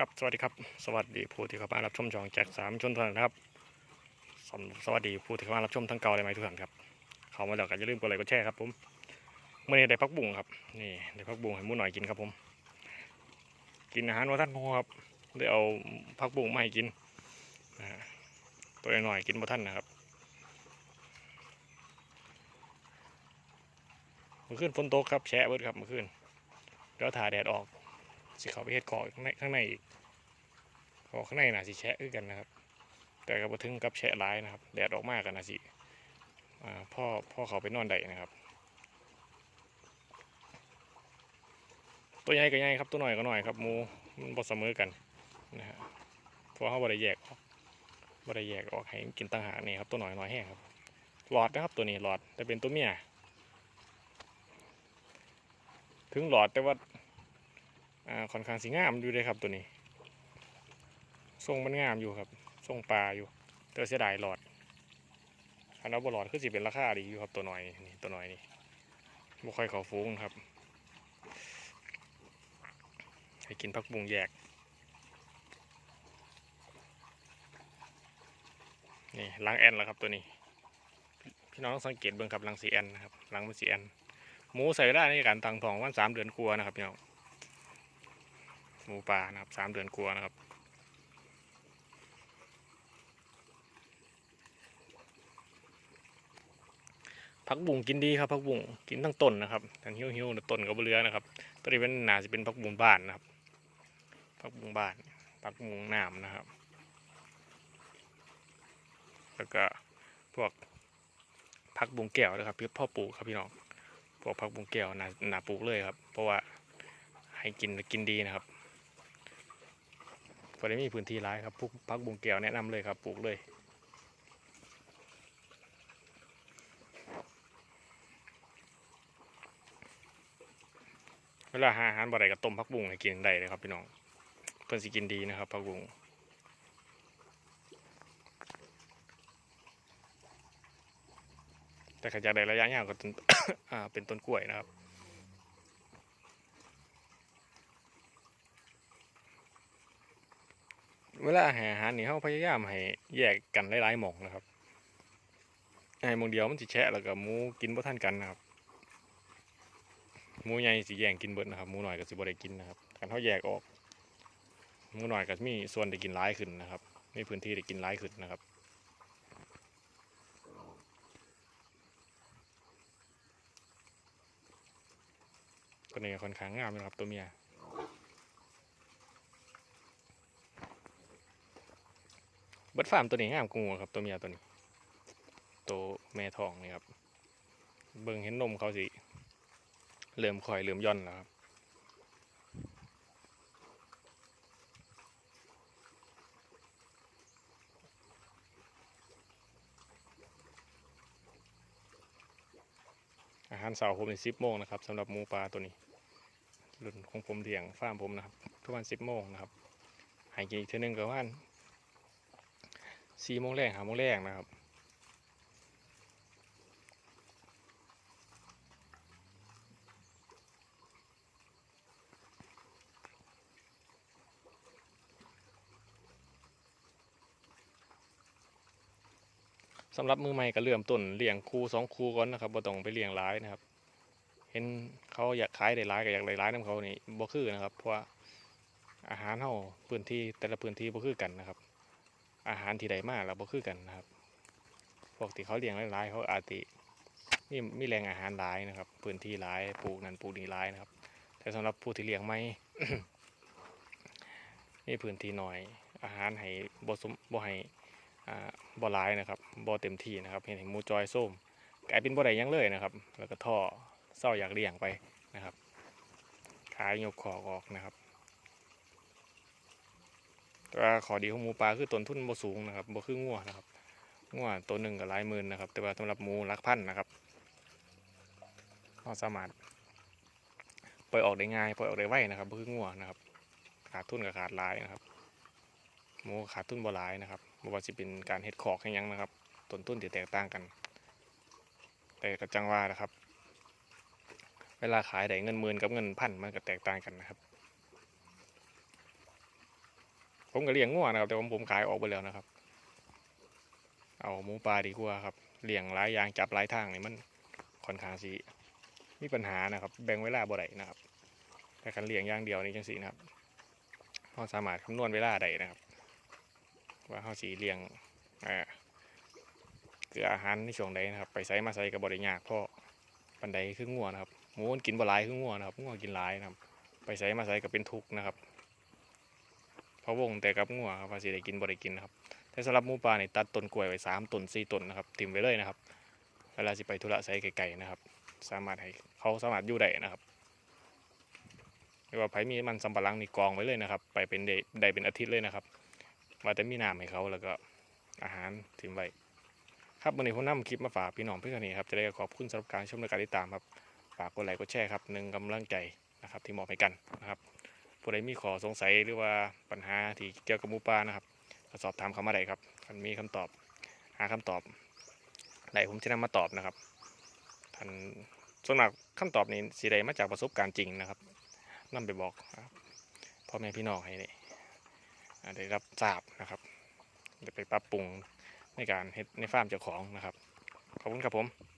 ครับสวัสดีครับสวัสดีผู้ที่เข้ามารับชมช่องแจ็คสามชนทานนะครับสสวัสดีผู้ที่เข้ามารับชมทั้งเก่าและใหม่ทุกท่านครับเข้ามาแล้วก็อย่าลืมกดไลค์กดแชร์ครับผมเมื่อนี้ได้พักบุ้งครับนี่ได้พักบุ้งให้มูหน่อยกินครับผม กินอาหารว่าท่านโครับได้เอาพักบุ้งมาให้กินนะฮะตัวหน่อยกินว่าท่านนะครับเมื่อคืนฝนตกครับแฉะเบิดครับเมื่อคืนแล้วถ่าแดดออก สิเขาไปเฮ็ดก่อข้างในข้างในอีกก่อข้างในน่ะสิแฉะคือกันนะครับ แต่ก็บ่ถึงกับแฉะร้ายนะครับแดดออกมากกันนะสิพ่อพ่อเขาไปนอนได้นะครับ ตัวใหญ่ก็ใหญ่ครับตัวหน้อยก็หน้อยครับหมูมันบ่เสมอกันนะฮะเพราะเขาบ่ได้แยกออกบ่ได้แยกออกให้กินต่างหากนี่ครับตัวหน้อยน้อยแห้งครับหลอดนะครับตัวนี้หลอดแต่เป็นตัวเมียถึงหลอดแต่ว่า อ่าค่อนข้างสีงามอยู่เลยครับตัวนี้ทรงมันงามอยู่ครับทรงปลาอยู่แต่เสียดายหลอดอันนั้นบหลอดคือสิเป็นราคาดีอยู่ครับตัวน้อยนี่ตัวน้อยนี่บ่ค่อยเขาฟุ้งครับให้กินผักบุ้งแยกนี่ล้างแอนแล้วครับตัวนี้ พี่น้องต้องสังเกตเบิ่งครับล้างสีแอนนะครับล้างมันสีแอนหมูใส่ได้ในการตังทองวันสามเดือนกลัวนะครับพี่น้อง หมูป่านะครับสามเดือนกลัวนะครับผักบุ้งกินดีครับผักบุ้งกินทั้งต้นนะครับทั้งหิ้วหิ้วๆต้นก็บ่เหลือนะครับตัวนี้เป็นนาจะเป็นผักบุ้งบ้านนะครับผักบุ้งบ้านผักบุ้งน้ำนะครับ แล้วก็พวกผักบุ้งแก้วนะครับพี่พ่อปลูกครับพี่น้องพวกผักบุ้งแก้วหนานาปลูกเลยครับ เพราะว่าให้กินกินดีนะครับ พอได้มีพื้นที่ร้ายครับพวกพักบุงแก้วแนะนำเลยครับปลูกเลยเวลาหาอาหารบ่ได้ก็ต้มพักบุงให้กินได้เลยครับพี่น้องเพิ่นสิกินดีนะครับพักบุงแต่ขยะได้ระยะยาวก็ต้นเป็นต้นกล้วยนะครับ เวลาหาอาหารนี่เขาพยายามให้แยกกันหลายๆหม่องนะครับให้หม่องเดียวมันสิแฉะแล้วก็หมูกินบ่ทันกันนะครับหมูใหญ่สิแย่งกินเบิดนะครับหมูน้อยก็สิบ่ได้กินนะครับการเขาแยกออกหมูน้อยก็มีส่วนได้กินหลายขึ้นนะครับมีพื้นที่ได้กินหลายขึ้นนะครับตัวนี้ค่อนข้างงามนะครับตัวเมีย บิดฟาร์มตัวนี้งามกว่างูครับตัวเมียตัวนี้ ตัวแม่ทองนี่ครับ เบิ่งเห็นนมเขาสิเริ่มคอยเริ่มย่อนแล้วครับอาหารเสาร์ผมในสิบโมงนะครับสำหรับหมูปลาตัวนี้รุ่นของผมเลี้ยงฟาร์มผมนะครับ ทุกวันสิบโมงนะครับให้กินอีกเท่านึงก็ว่าน สี่โมงแรกหาโมงแรกนะครับสำหรับมือใหม่ก็เริ่มต้นเลี้ยงคู่สองคู่ก่อนนะครับบ่ต้องไปเลี้ยงหลายนะครับ เห็นเขาอยากขายได้หลายก็อยากได้หลายน้ำเขานี่บ่คือนะครับ เพราะว่าอาหารเฮาพื้นที่แต่ละพื้นที่บ่คือกันนะครับ อาหารที่ใดมาแล้วบ่คือกันนะครับพวกที่เขาเลี้ยงหลายๆเขาอาจติมีมีแหล่งอาหารหลายนะครับ พื้นที่หลายปลูกนั่นปลูกนี่หลายนะครับ แต่สำหรับผู้ที่เลี้ยงไม่มีพื้นที่น้อย อาหารให้บ่สมบ่ให้อ่าบ่หลายนะครับบ่เต็มที่นะครับเห็นหมูจอยส้มกลายเป็นบ่ได้ยังเลยนะครับ แล้วก็ท่อเศร้าอยากเลี้ยงไปนะครับขายยกขอกออกนะครับ แต่ว่าขอดีของหมูปลาคือต้นทุนบ่สูงนะครับบ่คืองัวนะครับงัวตัวหนึ่งก็หลายหมื่นนะครับ แต่ว่าสำหรับหมูหลักพันนะครับเราสามารถปล่อยออกได้ง่ายปล่อยออกได้ไวนะครับบ่คืองัวนะครับ ขาดทุนกับขาดหลายนะครับ หมูขาดทุนบ่หลายนะครับบ่ว่าสิเป็นการเฮ็ดขอกให้ยังนะครับต้นทุนที่แตกต่างกัน แต่ก็จังว่านะครับ เวลาขายได้เงินหมื่นกับเงินพันมันก็แตกต่างกันนะครับ ผมก็เลี้ยงงัวนะครับ แต่ผมผมขายออกไปแล้วนะครับ เอาหมูปลาดีกว่าครับเลี้ยงหลายอย่างจับหลายทางนี่มันค่อนข้างสิมีปัญหานะครับ แบ่งเวลาบ่ได้นะครับแต่การเลี้ยงอย่างเดียวนี่จังสีนะครับเราสามารถคำนวณเวลาได้นะครับ ว่าเขาสีเลี้ยงเอ่อกลืออาหารในช่วงใดนะครับ ไปใส่มาใส่กับบริยากเพราะปันใดคืองัวนะครับหมูกินบ่หลายคืองัวนะครับงัวกินหลายนะครับ ไปใส่มาใส่ก็เป็นทุกข์นะครับ เพราวงแต่กับงัวครับภาษีได้กินบ่ได้กินนะครับแต่สำหรับหมูป่านี่ตัดต้นกล้วยไว้สามต้นสี่ต้นนะครับทิมไว้เลยนะครับเวลาสิไปธุระใส่ไกลๆนะครับ สามารถให้เขาสามารถอยู่ได้นะครับหรือว่าไผมีมันสำปะหลังนี่กองไว้เลยนะครับ ไปเป็นได้ไดเป็นอาทิตย์เลยนะครับ ว่าแต่มีน้ำให้เขาแล้วก็อาหารทิมไว้ครับวันนี้ผมนำคลิปมาฝากพี่น้องเพื่อนนี่ครับจะได้ขอบคุณสำหรับการชมและการติดตามครับฝากกดไลค์กดแชร์ครับหนึ่งกำลังใจนะครับที่มอบให้กันนะครับ ผู้ใดมีข้อสงสัยหรือว่าปัญหาที่เกี่ยวกับหมูป่านะครับก็สอบถามเขามาได้ครับท่านมีคำตอบหาคำตอบได้ผมจะนำมาตอบนะครับท่านส่วนมากคำตอบนี้สีใดมาจากประสบการณ์จริงนะครับนำไปบอกพ่อแม่พี่น้องให้ได้อ่ได้รับทราบนะครับจะไปปรับปรุงในการเฮ็ดในฟาร์มเจ้าของนะครับ ขอบคุณครับผม